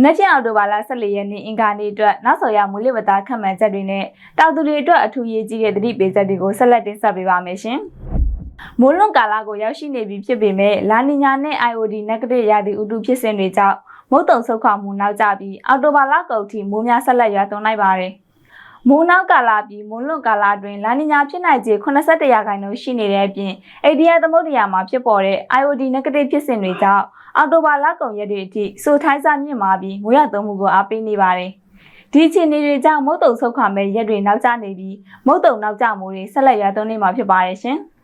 ။နှစ်ချက်အောက်တိုဘာလ14ရက်နေ့အင်္ဂါနေ့အတွက်နောက်ဆော်ရမူလဝတ္တာခန့်မှန်ချက်တွေနဲ့တောက်သူတွေအတွက်အထူးရေးကြီးတဲ့သတိပေးချက်တွေကိုဆက်လက်တင်ဆက်ပေးပါမယ်ရှင်။မိုးလွန်ကာလကိုရောက်ရှိနေပြီဖြစ်ပေမဲ့လာနီညာနဲ့ IOD negative ရာသီဥတုဖြစ်စဉ်တွေကြောင့်မုတ်တုံဆုတ်ခွာမှုနောက်ကျပြီးအော်တိုဘာလကုန်ထိမိုးများဆက်လက်ရွာသွန်းလိုက်ပါတယ်။ မိုးနောက်ကာလပြီးမိုးလွန်ကာလအတွင်းလာနီညာဖြစ်နိုင်ခြေ81ရာခိုင်နှုန်းရှိနေတဲ့အပြင်အိဒီယာသမုဒ္ဒရာမှာဖြစ်ပေါ်တဲ့ IOD negative ဖြစ်စဉ်တွေကြောင့်အော်တိုဘာလကုန်ရက်တွေအထိစိုးထိုင်းစာမြင့်မာပြီးမိုးရသွန်းမှုကိုအားပေးနေပါတယ်။ဒီအခြေအနေတွေကြောင့်မုတ်တုံဆုတ်ခွာမဲ့ရက်တွေနောက်ကျနေပြီးမုတ်တုံနောက်ကျမှုတွေဆက်လက်ရွာသွန်းနေမှာဖြစ်ပါတယ်ရှင်။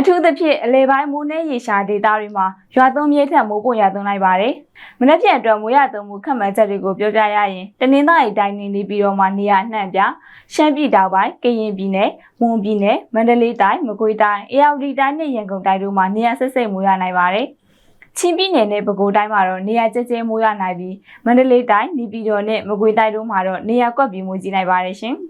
အထူးသဖြင့်အလေပိုင်းမိုးနဲ့ရေရှာဒေသတွေမှာရွာသွန်းမြေထက်မိုးပွင့်ရွာသွန်းလိုက်ပါတယ်။မနေ့ပြန်အတွက်မိုးရသွန်းမှုခန့်မှန်းချက်တွေကိုပြောပြရရင်တနင်္သာရီတိုင်းနေနေပြီးတော့မှနေရာနှံ့ပြရှမ်းပြည်တောင်ပိုင်းကရင်ပြည်နယ်မွန်ပြည်နယ်မန္တလေးတိုင်းမကွေးတိုင်းအေရဝတီတိုင်းနဲ့ရန်ကုန်တိုင်းတို့မှာနေရာဆက်စိတ်မိုးရနိုင်ပါတယ်။ချင်းပြည်နယ်နဲ့ပဲခူးတိုင်းမှာတော့နေရာကျကျမိုးရနိုင်ပြီးမန္တလေးတိုင်းနေပြည်တော်နဲ့မကွေးတိုင်းတို့မှာတော့နေရာကွက်ပြီးမိုးကြီးနိုင်ပါတယ်ရှင်။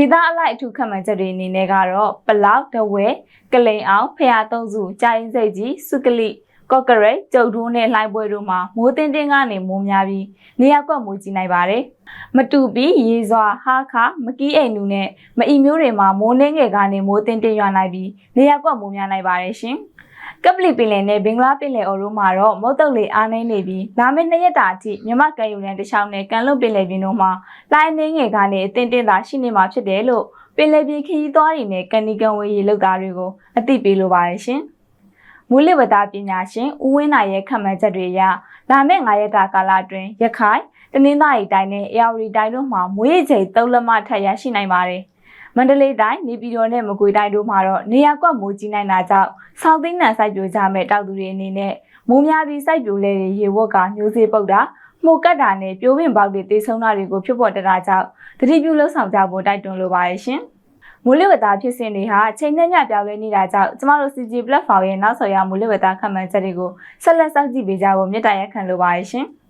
ဒေသအလိုက်အထူးခန့်မှန်းချက်တွေအနေနဲ့ကတော့ပလောက်တဝဲကလိန်အောင်ဖျားသုံးစုကြာရင်စိတ်ကြီးစုကလိကော့ကရိတ်ကျုပ်ဒိုးနဲ့လှိုင်းပွဲတို့မှာမိုးတင်းတင်းကနေမိုးများပြီးနေရာကွက်မိုးကြီးနိုင်ပါတယ်။မတူပြီးရေစွာဟာခမကီးအိမ်နူနဲ့မအီမျိုးတွေမှာမိုးနှင်းငယ်ကနေမိုးတင်းတင်းရွာနိုင်ပြီးနေရာကွက်မိုးများနိုင်ပါတယ်ရှင်။ ကပလီပင်လယ်နဲ့ဘင်္ဂလားပင်လယ်အော်တို့မှာတော့မုတ်တုပ်လေအားနေနေပြီးလာမယ့်နှစ်ရက်တာအထိမြမကန်ယူနယ်တစ်ချောင်းနဲ့ကန်လွတ်ပင်လယ်ပြင်တို့မှာလိုင်းနှင်းငယ်ကနေအတင်းတင်းသာရှိနေမှာဖြစ်တယ်လို့ပင်လယ်ပြင်ခရီးသွားတွေနဲ့ကန်နီကန်ဝေးရေလုပ်သားတွေကိုအသိပေးလိုပါတယ်ရှင်။မူလဝတ္တပညာရှင်ဦးဝင်းနိုင်ရဲ့ခန့်မှန်းချက်တွေအရလာမယ့်9ရက်တာကာလအတွင်းရခိုင်တနင်္သာရီတိုင်းနဲ့အေရဝတီတိုင်းတို့မှာမွေးချိန်၃လက်မထပ်ရရှိနိုင်ပါတယ်။ မန္တလေးတိုင်းနေပြည်တော်နဲ့မကွေးတိုင်းတို့မှာတော့နေရာကွက်မိုးကြီးနိုင်တာကြောင့်ဆောင်းသိန်းနံစိုက်ပျိုးကြမဲ့တောက်သူတွေအနေနဲ့မိုးများပြီးစိုက်ပျိုးလဲတွေရေဝက်ကမျိုးစေ့ပုတ်တာမှုကတ်တာနဲ့ပြိုးပင်ပေါက်တွေတေဆုံးတာတွေကိုဖြစ်ပေါ်တတာကြောင့်တတိပြုလှုပ်ဆောင်ကြဖို့တိုက်တွန်းလိုပါတယ်ရှင်။မိုးလေဝသဖြစ်စဉ်တွေဟာချိန်နဲ့ညပြောင်းလဲနေတာကြောင့်ကျမတို့ CG platform ရဲ့နောက်ဆက်ရမိုးလေဝသခန့်မှန်းချက်တွေကိုဆက်လက်စောင့်ကြည့်ပေးကြဖို့မြစ်တာရက်ခံလိုပါတယ်ရှင်။